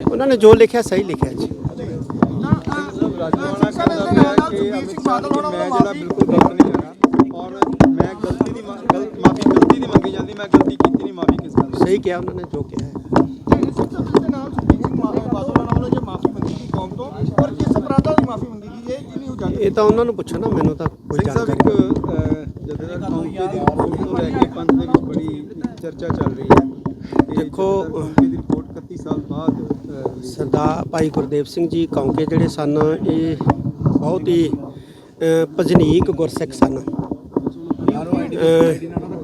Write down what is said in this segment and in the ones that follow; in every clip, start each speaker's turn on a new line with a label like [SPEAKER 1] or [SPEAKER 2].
[SPEAKER 1] ਉਹਨਾਂ ਨੇ ਜੋ ਲਿਖਿਆ ਸਹੀ ਲਿਖਿਆ ਜੀ।
[SPEAKER 2] ਮੈਂ ਜਿਹੜਾ ਬਿਲਕੁਲ ਗਲਤ ਨਹੀਂ ਹੈਗਾ ਔਰ ਮੈਂ ਗਲਤੀ ਦੀ ਮ- ਗਲਤ ਮਾਫੀ ਗਲਤੀ ਦੀ ਮੰਗੀ ਜਾਂਦੀ ਮੈਂ ਗਲਤੀ ਕੀਤੀ ਨਹੀਂ ਮਾਫੀ ਕਿਸ ਗੱਲ ਦੀ
[SPEAKER 1] ਸਹੀ ਕਿਹਾ ਉਹਨਾਂ ਨੇ ਜੋ ਕਿਹਾ। ਹੈ
[SPEAKER 3] ਦੇ ਨਾਲ ਸੁਖਬੀਰ ਸਿੰਘ ਮਾਫੀ ਬਾਦਲ ਉਹਨਾਂ ਵੱਲੋਂ ਜੇ ਮਾਫੀ ਮੰਗੀ ਗਈ ਕੌਮ ਤੋਂ ਪਰ ਕਿਸ ਅਪਰਾਧਾਂ ਦੀ ਮਾਫੀ ਮੰਗੀ ਗਈ ਇਹ
[SPEAKER 1] ਤਾਂ ਉਹਨਾਂ ਨੂੰ ਪੁੱਛੋ ਨਾ ਮੈਨੂੰ ਤਾਂ ਕੋਈ
[SPEAKER 2] ਸਿੰਘ ਸਾਹਿਬ
[SPEAKER 1] ਜਾਣਕਾਰੀ
[SPEAKER 2] ਇੱਕ ਅਹ, ਜਥੇਦਾਰ ਕੌਂਕੇ ਦੀ ਰਿਪੋਰਟ ਨੂੰ ਲੈ ਕੇ ਪੰਥ ਦੇ ਵਿੱਚ ਬੜੀ ਚਰਚਾ ਚੱਲ ਰਹੀ ਹੈ ਤੇ
[SPEAKER 1] ਦੇਖੋ,
[SPEAKER 2] ਜਥੇਦਾਰ ਕੌਂਕੇ ਦੀ ਰਿਪੋਰਟ 31 ਸਾਲ ਬਾਅਦ ਅਹ,
[SPEAKER 1] ਸਰਦਾਰ ਭਾਈ ਗੁਰਦੇਵ ਸਿੰਘ ਜੀ ਕੌਂਕੇ ਜਿਹੜੇ ਸਨ, ਇਹ ਬਹੁਤ ਹੀ ਭਜਨੀਕ ਗੁਰਸਿੱਖ ਸਨ।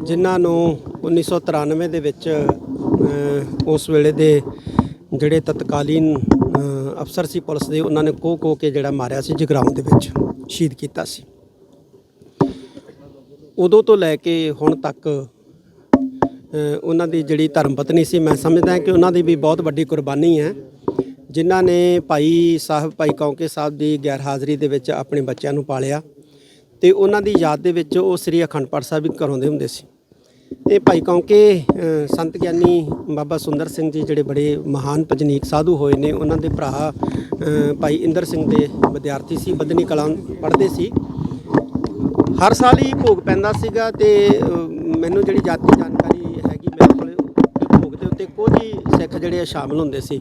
[SPEAKER 1] ਜਿਨ੍ਹਾਂ ਨੂੰ 1993 ਦੇ ਵਿੱਚ ਉਸ ਵੇਲੇ ਦੇ ਜਿਹੜੇ ਤਤਕਾਲੀਨ ਅਫਸਰ ਸੀ ਪੁਲਿਸ ਦੇ, ਉਹਨਾਂ ਨੇ ਕੋ ਕੋਹ ਕੇ ਜਿਹੜਾ ਮਾਰਿਆ ਸੀ ਜਗਰਾਉਂ ਦੇ ਵਿੱਚ, ਸ਼ਹੀਦ ਕੀਤਾ ਸੀ। ਉਦੋਂ ਤੋਂ ਲੈ ਕੇ ਹੁਣ ਤੱਕ ਉਹਨਾਂ ਦੀ ਜਿਹੜੀ ਧਰਮ ਪਤਨੀ ਸੀ, ਮੈਂ ਸਮਝਦਾ ਕਿ ਉਹਨਾਂ ਦੀ ਵੀ ਬਹੁਤ ਵੱਡੀ ਕੁਰਬਾਨੀ ਹੈ। ਜਿਨ੍ਹਾਂ ਨੇ ਭਾਈ ਸਾਹਿਬ, ਭਾਈ ਕੌਂਕੇ ਸਾਹਿਬ ਦੀ ਗੈਰ ਹਾਜ਼ਰੀ ਦੇ ਵਿੱਚ ਆਪਣੇ ਬੱਚਿਆਂ ਨੂੰ ਪਾਲਿਆ ਤੇ ਉਹਨਾਂ ਦੀ ਯਾਦ ਦੇ ਵਿੱਚ ਉਹ ਸ੍ਰੀ ਅਖੰਡ ਪਾਠ ਸਾਹਿਬ ਵੀ ਕਰਾਉਂਦੇ ਹੁੰਦੇ ਸੀ। ਇਹ ਭਾਈ ਕੌਂਕੇ ਸੰਤ ਗਿਆਨੀ ਬਾਬਾ ਸੁੰਦਰ ਸਿੰਘ ਜੀ ਜਿਹੜੇ ਬੜੇ ਮਹਾਨ ਭਜਨੀਕ ਸਾਧੂ ਹੋਏ ਨੇ, ਉਹਨਾਂ ਦੇ ਭਰਾ ਭਾਈ ਇੰਦਰ ਸਿੰਘ ਦੇ ਵਿਦਿਆਰਥੀ ਸੀ ਬਦਨੀ ਕਲਾਂ ਪੜ੍ਹਦੇ ਸੀ। ਹਰ ਸਾਲ ਹੀ ਭੋਗ ਪੈਂਦਾ ਸੀਗਾ ਤੇ ਮੈਨੂੰ ਜਿਹੜੀ ਜਾਤੀ ਜਾਣਕਾਰੀ ਹੈਗੀ ਮੇਰੇ ਕੋਲੇ, ਭੋਗ ਦੇ ਉੱਤੇ ਕੁਝ ਹੀ ਸਿੱਖ ਜਿਹੜੇ ਆ ਸ਼ਾਮਲ ਹੁੰਦੇ ਸੀ।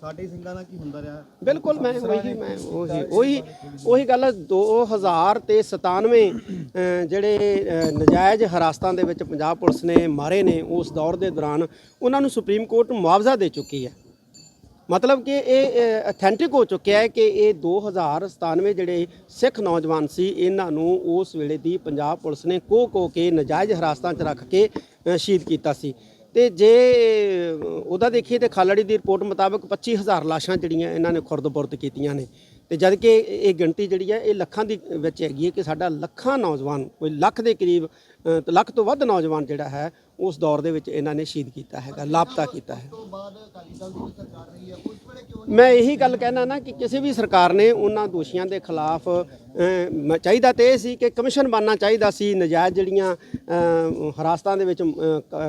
[SPEAKER 3] ਸਾਡੇ ਸਿੰਘਾਂ ਨਾਲ ਕੀ ਹੁੰਦਾ ਰਿਹਾ?
[SPEAKER 1] ਬਿਲਕੁਲ ਮੈਂ ਉਹੀ ਮੈਂ ਉਹੀ ਉਹੀ ਉਹੀ ਗੱਲ 2000 ਤੇ 97 ਅ, ਜਿਹੜੇ ਨਜਾਇਜ਼ ਹਰਾਸਤਾਂ ਦੇ ਵਿੱਚ ਪੰਜਾਬ ਪੁਲਿਸ ਨੇ ਮਾਰੇ ਨੇ ਉਸ ਦੌਰ ਦੇ ਦੌਰਾਨ ਉਹਨਾਂ ਨੂੰ ਸੁਪਰੀਮ ਕੋਰਟ ਮੁਆਵਜ਼ਾ ਦੇ ਚੁੱਕੀ ਹੈ। ਮਤਲਬ ਕਿ ਇਹ ਅਥੈਂਟਿਕ ਹੋ ਚੁੱਕਿਆ ਹੈ ਕਿ ਇਹ 2097 ਜਿਹੜੇ ਸਿੱਖ ਨੌਜਵਾਨ ਸੀ ਇਹਨਾਂ ਨੂੰ ਉਸ ਵੇਲੇ ਦੀ ਪੰਜਾਬ ਪੁਲਿਸ ਨੇ ਕੋਹ ਕੋਹ ਕੇ ਨਜਾਇਜ਼ ਹਰਾਸਤਾਂ 'ਚ ਰੱਖ ਕੇ ਸ਼ਹੀਦ ਕੀਤਾ ਸੀ। ਤੇ ਜੇ ਉਹਦਾ ਦੇਖੀਏ ਤੇ ਖਾਲੜੀ ਦੀ ਰਿਪੋਰਟ ਮੁਤਾਬਕ 25000 ਲਾਸ਼ਾਂ ਜਿਹੜੀਆਂ ਇਹਨਾਂ ਨੇ ਖੁਰਦ-ਬੁਰਦ ਕੀਤੀਆਂ ਨੇ। ਤੇ ਜਦ ਕਿ ਇਹ ਗਿਣਤੀ ਜਿਹੜੀ ਹੈ ਇਹ ਲੱਖਾਂ ਦੀ ਵਿੱਚ ਹੈਗੀ ਹੈ ਕਿ ਸਾਡਾ ਲੱਖਾਂ ਨੌਜਵਾਨ ਕੋਈ ਲੱਖ ਦੇ ਕਰੀਬ ਲੱਖ ਤੋਂ ਵੱਧ ਨੌਜਵਾਨ ਜਿਹੜਾ ਹੈ ਉਸ ਦੌਰ ਦੇ ਵਿੱਚ ਇਹਨਾਂ ਨੇ ਸ਼ਹੀਦ ਕੀਤਾ ਹੈਗਾ ਲਾਪਤਾ ਕੀਤਾ ਹੈ। ਮੈਂ ਇਹੀ ਗੱਲ ਕਹਿਣਾ ਨਾ ਕਿ ਕਿਸੇ ਵੀ ਸਰਕਾਰ ਨੇ ਉਹਨਾਂ ਦੋਸ਼ੀਆਂ ਦੇ ਖਿਲਾਫ ਚਾਹੀਦਾ ਤੇ ਇਹ ਸੀ ਕਿ ਕਮਿਸ਼ਨ ਬਣਨਾ ਚਾਹੀਦਾ ਸੀ ਨਜਾਇਜ਼ ਜਿਹੜੀਆਂ ਅ, ਹਰਾਸਤਾਂ ਦੇ ਵਿੱਚ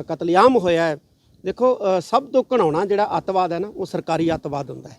[SPEAKER 1] ਕਤਲੇਆਮ ਹੋਇਆ ਹੈ। ਦੇਖੋ ਸਭ ਤੋਂ ਘਣਾਉਣਾ ਜਿਹੜਾ ਅੱਤਵਾਦ ਹੈ ਨਾ ਉਹ ਸਰਕਾਰੀ ਅੱਤਵਾਦ ਹੁੰਦਾ ਹੈ।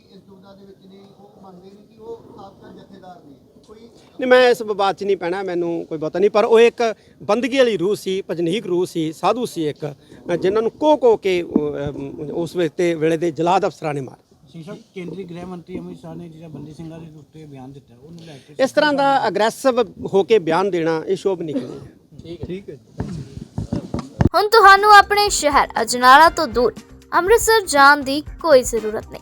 [SPEAKER 3] ਇਸ ਦੁਬਿਧਾ ਦੇ ਵਿੱਚ ਨੇ ਉਹ ਮੰਨਦੇ ਨੇ ਕਿ ਉਹ ਸਾਬਕਾ ਜਥੇਦਾਰ ਨੇ। ਕੋਈ
[SPEAKER 1] ਨਹੀਂ ਮੈਂ ਇਸ ਵਿਵਾਦ 'ਚ ਨਹੀਂ ਪੈਣਾ ਮੈਨੂੰ ਕੋਈ ਪਤਾ ਨਹੀਂ ਪਰ ਉਹ ਇੱਕ ਬੰਦਗੀ ਵਾਲੀ ਰੂਹ ਸੀ ਭਜਨੀਕ ਰੂਹ ਸੀ ਸਾਧੂ ਸੀ ਇੱਕ ਜਿਨ੍ਹਾਂ ਨੂੰ ਕੋ ਕੋ ਕੇ ਉਸ ਵੇਲੇ ਵੇਲੇ ਦੇ ਜਲਾਦ ਅਫਸਰਾਂ ਨੇ ਮਾਰਿਆ
[SPEAKER 4] ਸਿੰਘ ਸਾਹਿਬ ਕੇਂਦਰੀ ਗ੍ਰਹਿ ਮੰਤਰੀ ਅਮਿਤ ਸ਼ਾਹ ਨੇ ਜਿਹੜਾ ਬੰਦੀ ਸਿੰਘਾਂ ਦੇ ਉੱਤੇ ਬਿਆਨ ਦਿੱਤਾ ਉਹਨੂੰ ਲੈ ਕੇ
[SPEAKER 1] ਇਸ ਤਰ੍ਹਾਂ ਦਾ ਅਗਰੈਸਿਵ ਹੋ ਕੇ ਬਿਆਨ ਦੇਣਾ ਇਹ ਸ਼ੋਭ ਨਹੀਂ
[SPEAKER 2] ਹੈ।
[SPEAKER 5] ਹੁਣ ਤੁਹਾਨੂੰ ਆਪਣੇ ਸ਼ਹਿਰ ਅਜਨਾਲਾ ਤੋਂ ਦੂਰ ਅੰਮ੍ਰਿਤਸਰ ਜਾਣ ਦੀ ਕੋਈ ਜ਼ਰੂਰਤ ਨਹੀਂ।